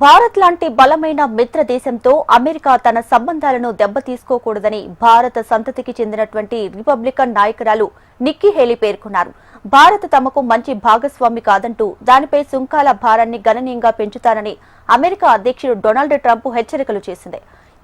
భారత్ లాంటి బలమైన మిత్ర దేశంతో అమెరికా తన సంబంధాలను దెబ్బతీసుకోకూడదని భారత సంతతికి చెందినటువంటి రిపబ్లికన్ నాయకురాలు నిక్కీ హేలీ పేర్కొన్నారు. భారత్ తమకు మంచి భాగస్వామి కాదంటూ దానిపై సుంకాల భారాన్ని గణనీయంగా పెంచుతారని అమెరికా అధ్యక్షుడు డొనాల్డ్ ట్రంప్ హెచ్చరికలు చేసింది.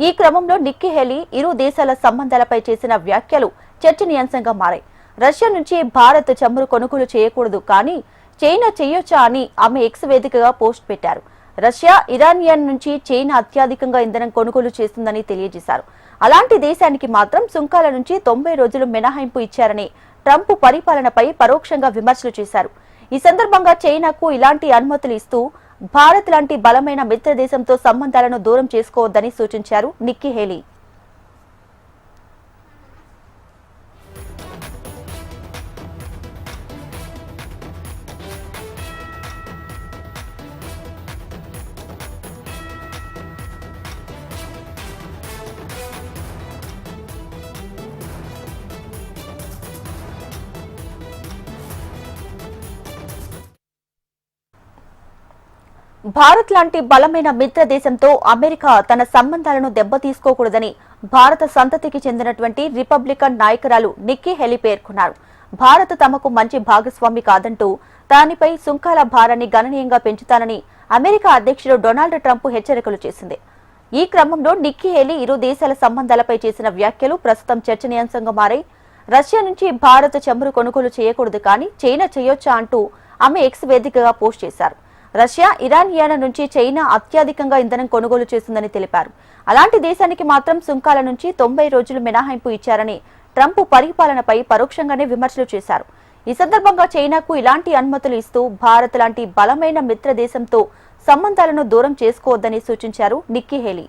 ఈ క్రమంలో నిక్కీ హేలీ ఇరు దేశాల సంబంధాలపై చేసిన వ్యాఖ్యలు చర్చనీయాంశంగా మారాయి. రష్యా నుంచి భారత్ చమురు కొనుగోలు చేయకూడదు కానీ చైనా చేయొచ్చా అని ఆమె ఎక్స్ వేదికగా పోస్ట్ పెట్టారు. రష్యా ఇరానియన్ నుంచి చైనా అత్యధికంగా ఇంధనం కొనుగోలు చేస్తుందని తెలియజేశారు. అలాంటి దేశానికి మాత్రం సుంకాల నుంచి తొంభై రోజులు మినహాయింపు ఇచ్చారని ట్రంప్ పరిపాలనపై పరోక్షంగా విమర్శలు చేశారు. ఈ సందర్భంగా చైనాకు ఇలాంటి అనుమతులు ఇస్తూ భారత్ లాంటి బలమైన మిత్ర దేశంతో సంబంధాలను దూరం చేసుకోవద్దని సూచించారు నిక్కీ హేలీ. భారత్ లాంటి బలమైన మిత్ర దేశంతో అమెరికా తన సంబంధాలను దెబ్బతీసుకోకూడదని భారత సంతతికి చెందినటువంటి రిపబ్లికన్ నాయకురాలు నిక్కీ హెలి పేర్కొన్నారు. భారత్ తమకు మంచి భాగస్వామి కాదంటూ దానిపై సుంకాల భారాన్ని గణనీయంగా పెంచుతానని అమెరికా అధ్యక్షుడు డొనాల్డ్ ట్రంప్ హెచ్చరికలు చేసింది. ఈ క్రమంలో నిక్కీ హెలీ ఇరు దేశాల సంబంధాలపై చేసిన వ్యాఖ్యలు ప్రస్తుతం చర్చనీయాంశంగా మారాయి. రష్యా నుంచి భారత్ చమురు కొనుగోలు చేయకూడదు కానీ చైనా చేయొచ్చా అంటూ ఆమె ఎక్స్ వేదికగా పోస్ట్ చేశారు. రష్యా ఇరానియాన నుంచి చైనా అత్యధికంగా ఇంధనం కొనుగోలు చేస్తుందని తెలిపారు. అలాంటి దేశానికి మాత్రం సుంకాల నుంచి తొంభై రోజులు మినహాయింపు ఇచ్చారని ట్రంప్ పరిపాలనపై పరోక్షంగానే విమర్శలు చేశారు. ఈ సందర్భంగా చైనాకు ఇలాంటి అనుమతులు ఇస్తూ భారత్ లాంటి బలమైన మిత్ర దేశంతో సంబంధాలను దూరం చేసుకోవద్దని సూచించారు నిక్కీ హేలీ.